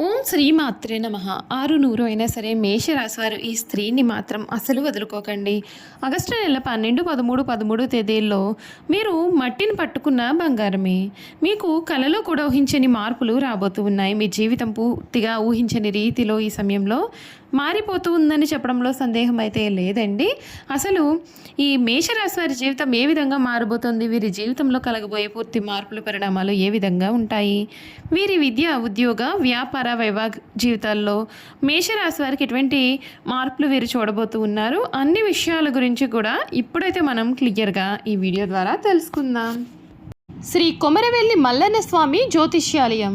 ఓం శ్రీ మాత్రే నమ. ఆరు నూరు అయినా సరే మేషరాశివారు ఈ స్త్రీని మాత్రం అసలు వదులుకోకండి. ఆగస్టు నెల పన్నెండు పదమూడు పదమూడు తేదీల్లో మీరు మట్టిని పట్టుకున్న బంగారమే. మీకు కలలో కూడా ఊహించని మార్పులు రాబోతూ ఉన్నాయి. మీ జీవితం పూర్తిగా ఊహించని రీతిలో ఈ సమయంలో మారిపోతూ ఉందని చెప్పడంలో సందేహం అయితే లేదండి. అసలు ఈ మేషరాశి వారి జీవితం ఏ విధంగా మారబోతుంది? వీరి జీవితంలో కలగబోయే పూర్తి మార్పులు పరిణామాలు ఏ విధంగా ఉంటాయి? వీరి విద్య ఉద్యోగ వ్యాపార వైవాహ జీవితాల్లో మేషరాశి వారికి ఎటువంటి మార్పులు వీరు చూడబోతూ ఉన్నారు? అన్ని విషయాల గురించి కూడా ఇప్పుడైతే మనం క్లియర్గా ఈ వీడియో ద్వారా తెలుసుకుందాం. శ్రీ కొమరవెల్లి మల్లన్న స్వామి జ్యోతిష్యాలయం.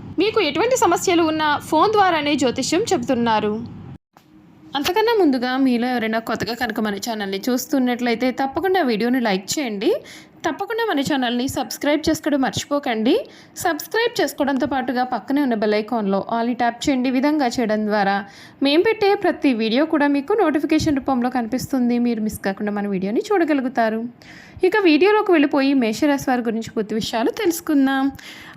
మీకు ఎటువంటి సమస్యలు ఉన్నా ఫోన్ ద్వారానే జ్యోతిష్యం చెబుతున్నారు. అంతకన్నా ముందుగా మీలో ఎవరైనా కొత్తగా కనుక మన ఛానల్ని చూస్తున్నట్లయితే తప్పకుండా వీడియోని లైక్ చేయండి. తప్పకుండా మన ఛానల్ని సబ్స్క్రైబ్ చేసుకోవడం మర్చిపోకండి. సబ్స్క్రైబ్ చేసుకోవడంతో పాటుగా పక్కనే ఉన్న బెలైకాన్లో ఆల్ ట్యాప్ చేయండి. విధంగా చేయడం ద్వారా మేము పెట్టే ప్రతి వీడియో కూడా మీకు నోటిఫికేషన్ రూపంలో కనిపిస్తుంది. మీరు మిస్ కాకుండా మన వీడియోని చూడగలుగుతారు. ఇక వీడియోలోకి వెళ్ళిపోయి మేషరాశి వారి గురించి పూర్తి విషయాలు తెలుసుకుందాం.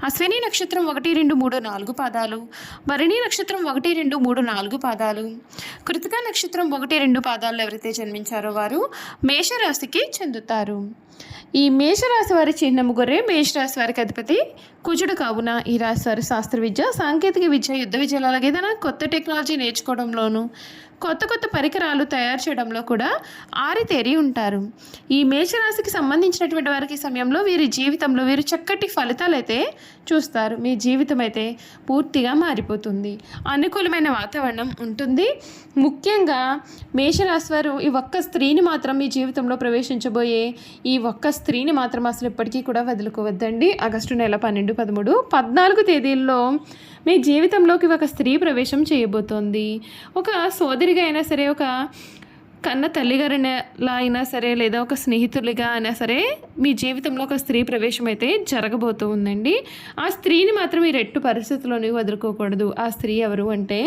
అశ్విని నక్షత్రం ఒకటి రెండు మూడు నాలుగు పాదాలు. భరణి నక్షత్రం ఒకటి రెండు మూడు నాలుగు పాదాలు. కృతికా నక్షత్రం ఒకటి రెండు పాదాలు ఎవరైతే జన్మించారో వారు మేషరాశికి చెందుతారు. ఈ మేషరాశి వారి చిహ్నము గొర్రె మేషరాశి వారికి అధిపతి కుజుడు కావున ఈ రాశి వారి శాస్త్ర విద్య సాంకేతిక విద్య యుద్ధ విద్యలు అలాగే ఏదైనా కొత్త టెక్నాలజీ నేర్చుకోవడంలోనూ కొత్త కొత్త పరికరాలు తయారు చేయడంలో కూడా ఆరితేరి ఉంటారు. ఈ మేషరాశికి సంబంధించినటువంటి వారికి సమయంలో వీరి జీవితంలో వీరు చక్కటి ఫలితాలు అయితే చూస్తారు. మీ జీవితం అయితే పూర్తిగా మారిపోతుంది. అనుకూలమైన వాతావరణం ఉంటుంది. ముఖ్యంగా మేషరాశి వారు ఈ ఒక్క స్త్రీని మాత్రం మీ జీవితంలో ప్రవేశించబోయే ఈ ఒక్క స్త్రీని మాత్రం అసలు ఎప్పటికీ కూడా వదులుకోవద్దండి. ఆగస్టు నెల పన్నెండు పదమూడు పద్నాలుగు తేదీల్లో మీ జీవితంలోకి ఒక స్త్రీ ప్రవేశం చేయబోతోంది. ఒక సోదరిగా అయినా సరే ఒక కన్న తల్లిగారిలా అయినా సరే లేదా ఒక స్నేహితులుగా అయినా సరే మీ జీవితంలో ఒక స్త్రీ ప్రవేశం అయితే జరగబోతూ ఉందండి ఆ స్త్రీని మాత్రం మీరు ఎట్టు పరిస్థితుల్లోని వదులుకోకూడదు. ఆ స్త్రీ ఎవరు అంటే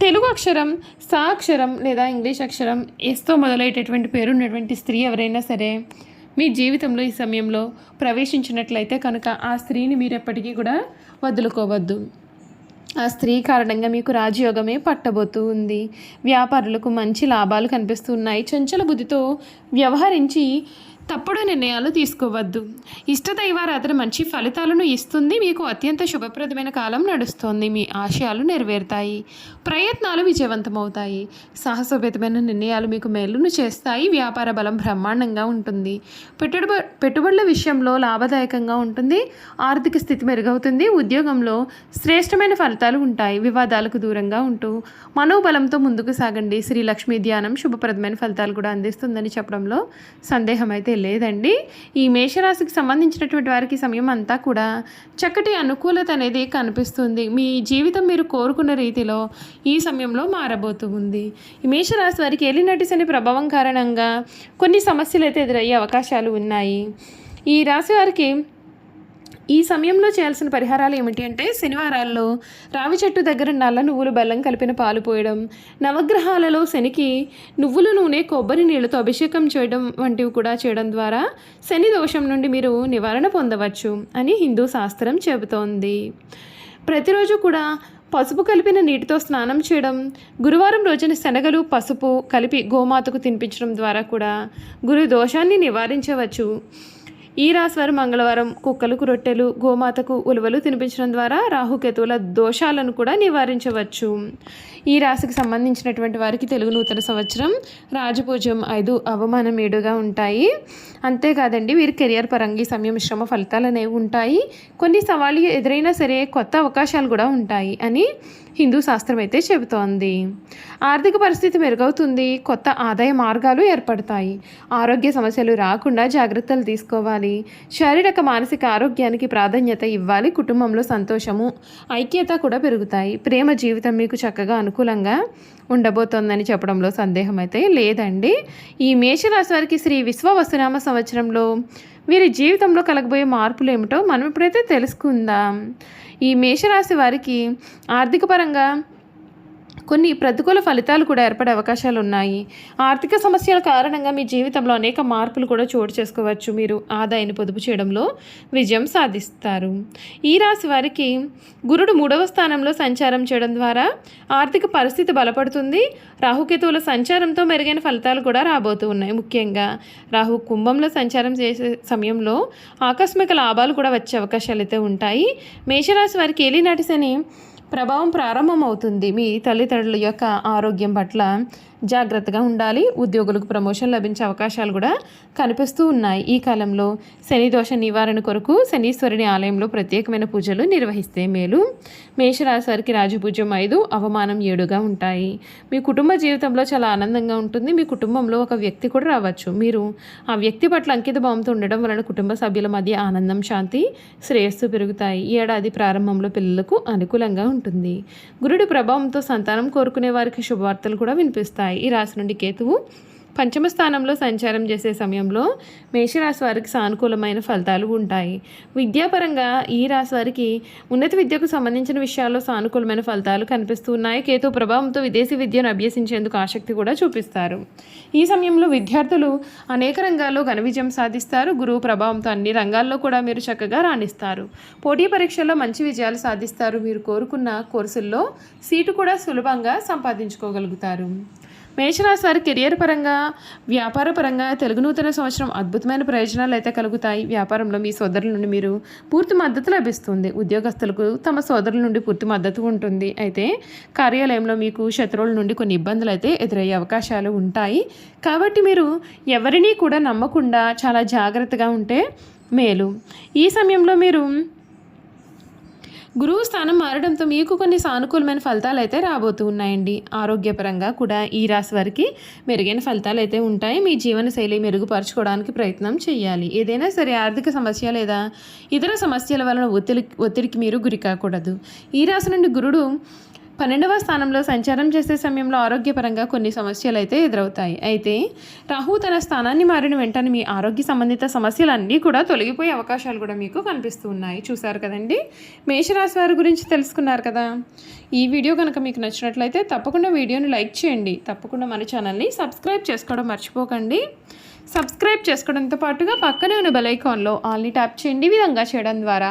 తెలుగు అక్షరం సా అక్షరం లేదా ఇంగ్లీష్ అక్షరం ఎస్తో మొదలయ్యేటటువంటి పేరు ఉన్నటువంటి స్త్రీ ఎవరైనా సరే మీ జీవితంలో ఈ సమయంలో ప్రవేశించినట్లయితే కనుక ఆ స్త్రీని మీరు ఎప్పటికీ కూడా వదులుకోవద్దు. ఆ స్త్రీ కారణంగా మీకు రాజయోగమే పట్టబోతూ ఉంది. వ్యాపారులకు మంచి లాభాలు కనిపిస్తున్నాయి. చంచల బుద్ధితో వ్యవహరించి తప్పుడు నిర్ణయాలు తీసుకోవద్దు. ఇష్టదైవారాధన మంచి ఫలితాలను ఇస్తుంది. మీకు అత్యంత శుభప్రదమైన కాలం నడుస్తోంది. మీ ఆశయాలు నెరవేరుతాయి. ప్రయత్నాలు విజయవంతమవుతాయి. సాహసోపేతమైన నిర్ణయాలు మీకు మేలును చేస్తాయి. వ్యాపార బలం బ్రహ్మాండంగా ఉంటుంది. పెట్టుబడి పెట్టుబడుల విషయంలో లాభదాయకంగా ఉంటుంది. ఆర్థిక స్థితి మెరుగవుతుంది. ఉద్యోగంలో శ్రేష్టమైన ఫలితాలు ఉంటాయి. వివాదాలకు దూరంగా ఉంటూ మనోబలంతో ముందుకు సాగండి. శ్రీ లక్ష్మీ ధ్యానం శుభప్రదమైన ఫలితాలు కూడా అందిస్తుందని చెప్పడంలో సందేహం అయితే లేదండి. ఈ మేషరాశికి సంబంధించినటువంటి వారికి సమయం అంతా కూడా చక్కటి అనుకూలత అనేది కనిపిస్తుంది. మీ జీవితం మీరు కోరుకున్న రీతిలో ఈ సమయంలో మారబోతుంది ఈ మేషరాశి వారికి ఎలినటి శని ప్రభావం కారణంగా కొన్ని సమస్యలు అయితే ఎదురయ్యే అవకాశాలు ఉన్నాయి. ఈ రాశి వారికి ఈ సమయంలో చేయాల్సిన పరిహారాలు ఏమిటి అంటే శనివారాల్లో రావి చెట్టు దగ్గర నల్ల నువ్వులు బెల్లం కలిపిన పాలు పోయడం నవగ్రహాలలో శనికి నువ్వుల నూనె కొబ్బరి నీళ్ళతో అభిషేకం చేయడం వంటివి కూడా చేయడం ద్వారా శని దోషం నుండి మీరు నివారణ పొందవచ్చు అని హిందూ శాస్త్రం చెబుతోంది. ప్రతిరోజు కూడా పసుపు కలిపిన నీటితో స్నానం చేయడం గురువారం రోజున శనగలు పసుపు కలిపి గోమాతకు తినిపించడం ద్వారా కూడా గురు దోషాన్ని నివారించవచ్చు. ఈ రాశివారు మంగళవారం కుక్కలకు రొట్టెలు గోమాతకు ఉలువలు తినిపించడం ద్వారా రాహుకేతువుల దోషాలను కూడా నివారించవచ్చు. ఈ రాశికి సంబంధించినటువంటి వారికి తెలుగు నూతన సంవత్సరం రాజపూజ్యం ఐదు అవమానం ఏడుగా ఉంటాయి. అంతేకాదండి వీరి కెరియర్ పరంగా సమయం శ్రమ ఫలితాలు అనేవి ఉంటాయి. కొన్ని సవాళ్ళు ఎదురైనా సరే కొత్త అవకాశాలు కూడా ఉంటాయి అని హిందూ శాస్త్రం అయితే చెబుతోంది. ఆర్థిక పరిస్థితి మెరుగవుతుంది. కొత్త ఆదాయ మార్గాలు ఏర్పడతాయి. ఆరోగ్య సమస్యలు రాకుండా జాగ్రత్తలు తీసుకోవాలి. శారీరక మానసిక ఆరోగ్యానికి ప్రాధాన్యత ఇవ్వాలి. కుటుంబంలో సంతోషము ఐక్యత కూడా పెరుగుతాయి. ప్రేమ జీవితం మీకు చక్కగా అనుకూలంగా ఉండబోతోందని చెప్పడంలో సందేహం అయితే లేదండి. ఈ మేషరాశి వారికి శ్రీ విశ్వవస్తునామ సంవత్సరంలో వీరి జీవితంలో కలగబోయే మార్పులు ఏమిటో మనం ఇప్పుడైతే తెలుసుకుందాం. ఈ మేషరాశి వారికి ఆర్థిక పరంగా కొన్ని ప్రతికూల ఫలితాలు కూడా ఏర్పడే అవకాశాలు ఉన్నాయి. ఆర్థిక సమస్యల కారణంగా మీ జీవితంలో అనేక మార్పులు కూడా చోటు చేసుకోవచ్చు. మీరు ఆదాయాన్ని పొదుపు చేయడంలో విజయం సాధిస్తారు. ఈ రాశి వారికి గురుడు మూడవ స్థానంలో సంచారం చేయడం ద్వారా ఆర్థిక పరిస్థితి బలపడుతుంది. రాహుకేతువుల సంచారంతో మెరుగైన ఫలితాలు కూడా రాబోతూ ఉన్నాయి. ముఖ్యంగా రాహు కుంభంలో సంచారం చేసే సమయంలో ఆకస్మిక లాభాలు కూడా వచ్చే అవకాశాలు అయితే ఉంటాయి. మేషరాశి వారికి ఏలినాటి శని ప్రభావం ప్రారంభమవుతుంది. మీ తల్లిదండ్రుల యొక్క ఆరోగ్యం పట్ల జాగ్రత్తగా ఉండాలి. ఉద్యోగులకు ప్రమోషన్ లభించే అవకాశాలు కూడా కనిపిస్తూ ఉన్నాయి. ఈ కాలంలో శని దోష నివారణ కొరకు శనీశ్వరుని ఆలయంలో ప్రత్యేకమైన పూజలు నిర్వహిస్తే మేలు. మేషరాశి వారికి రాజపూజ్యం ఐదు అవమానం ఏడుగా ఉంటాయి. మీ కుటుంబ జీవితంలో చాలా ఆనందంగా ఉంటుంది. మీ కుటుంబంలో ఒక వ్యక్తి కూడా రావచ్చు. మీరు ఆ వ్యక్తి పట్ల అంకిత భావంతో ఉండడం వలన కుటుంబ సభ్యుల మధ్య ఆనందం శాంతి శ్రేయస్సు పెరుగుతాయి. ఈ ఏడాది ప్రారంభంలో పిల్లలకు అనుకూలంగా ఉంటుంది. గురుడి ప్రభావంతో సంతానం కోరుకునే వారికి శుభవార్తలు కూడా వినిపిస్తాయి. ఈ రాశి నుండి కేతువు పంచమ స్థానంలో సంచారం చేసే సమయంలో మేషరాశి వారికి సానుకూలమైన ఫలితాలు ఉంటాయి. విద్యాపరంగా ఈ రాశి వారికి ఉన్నత విద్యకు సంబంధించిన విషయాల్లో సానుకూలమైన ఫలితాలు కనిపిస్తున్నాయి కేతు ప్రభావంతో విదేశీ విద్యను అభ్యసించేందుకు ఆసక్తి కూడా చూపిస్తారు. ఈ సమయంలో విద్యార్థులు అనేక రంగాల్లో ఘన విజయం సాధిస్తారు. గురువు ప్రభావంతో అన్ని రంగాల్లో కూడా మీరు చక్కగా రాణిస్తారు. పోటీ పరీక్షల్లో మంచి విజయాలు సాధిస్తారు. మీరు కోరుకున్న కోర్సుల్లో సీటు కూడా సులభంగా సంపాదించుకోగలుగుతారు. మేషరాశి వారి కెరియర్ పరంగా వ్యాపార పరంగా తెలుగు నూతన సంవత్సరం అద్భుతమైన ప్రయోజనాలు అయితే కలుగుతాయి. వ్యాపారంలో మీ సోదరుల నుండి మీరు పూర్తి మద్దతు లభిస్తుంది. ఉద్యోగస్తులకు తమ సోదరుల నుండి పూర్తి మద్దతు ఉంటుంది. అయితే కార్యాలయంలో మీకు శత్రువుల నుండి కొన్ని ఇబ్బందులు అయితే ఎదురయ్యే అవకాశాలు ఉంటాయి. కాబట్టి మీరు ఎవరినీ కూడా నమ్మకుండా చాలా జాగ్రత్తగా ఉంటే మేలు. ఈ సమయంలో మీరు గురువు స్థానం మారడంతో మీకు కొన్ని సానుకూలమైన ఫలితాలు అయితే రాబోతూ ఉన్నాయండి. ఆరోగ్యపరంగా కూడా ఈ రాశి వారికి మెరుగైన ఫలితాలు అయితే ఉంటాయి. మీ జీవనశైలి మెరుగుపరచుకోవడానికి ప్రయత్నం చేయాలి. ఏదైనా సరే ఆర్థిక సమస్య లేదా ఇతర సమస్యల వలన ఒత్తిడి ఒత్తిడికి మీరు గురి కాకూడదు. ఈ రాశి నుండి గురుడు పన్నెండవ స్థానంలో సంచారం చేసే సమయంలో ఆరోగ్యపరంగా కొన్ని సమస్యలు అయితే ఎదురవుతాయి. అయితే రాహు తన స్థానాన్ని మారిన వెంటనే మీ ఆరోగ్య సంబంధిత సమస్యలన్నీ కూడా తొలగిపోయే అవకాశాలు కూడా మీకు కనిపిస్తూ ఉన్నాయి. చూసారు కదండి? మేషరాశి వారి గురించి తెలుసుకున్నారు కదా? ఈ వీడియో కనుక మీకు నచ్చినట్లయితే తప్పకుండా వీడియోని లైక్ చేయండి. తప్పకుండా మన ఛానల్ని సబ్స్క్రైబ్ చేసుకోవడం మర్చిపోకండి. సబ్స్క్రైబ్ చేసుకోవడంతో పాటుగా పక్కనే ఉన్న బెల్ ఐకాన్లో ఆల్ని ట్యాప్ చేయండి. విధంగా చేయడం ద్వారా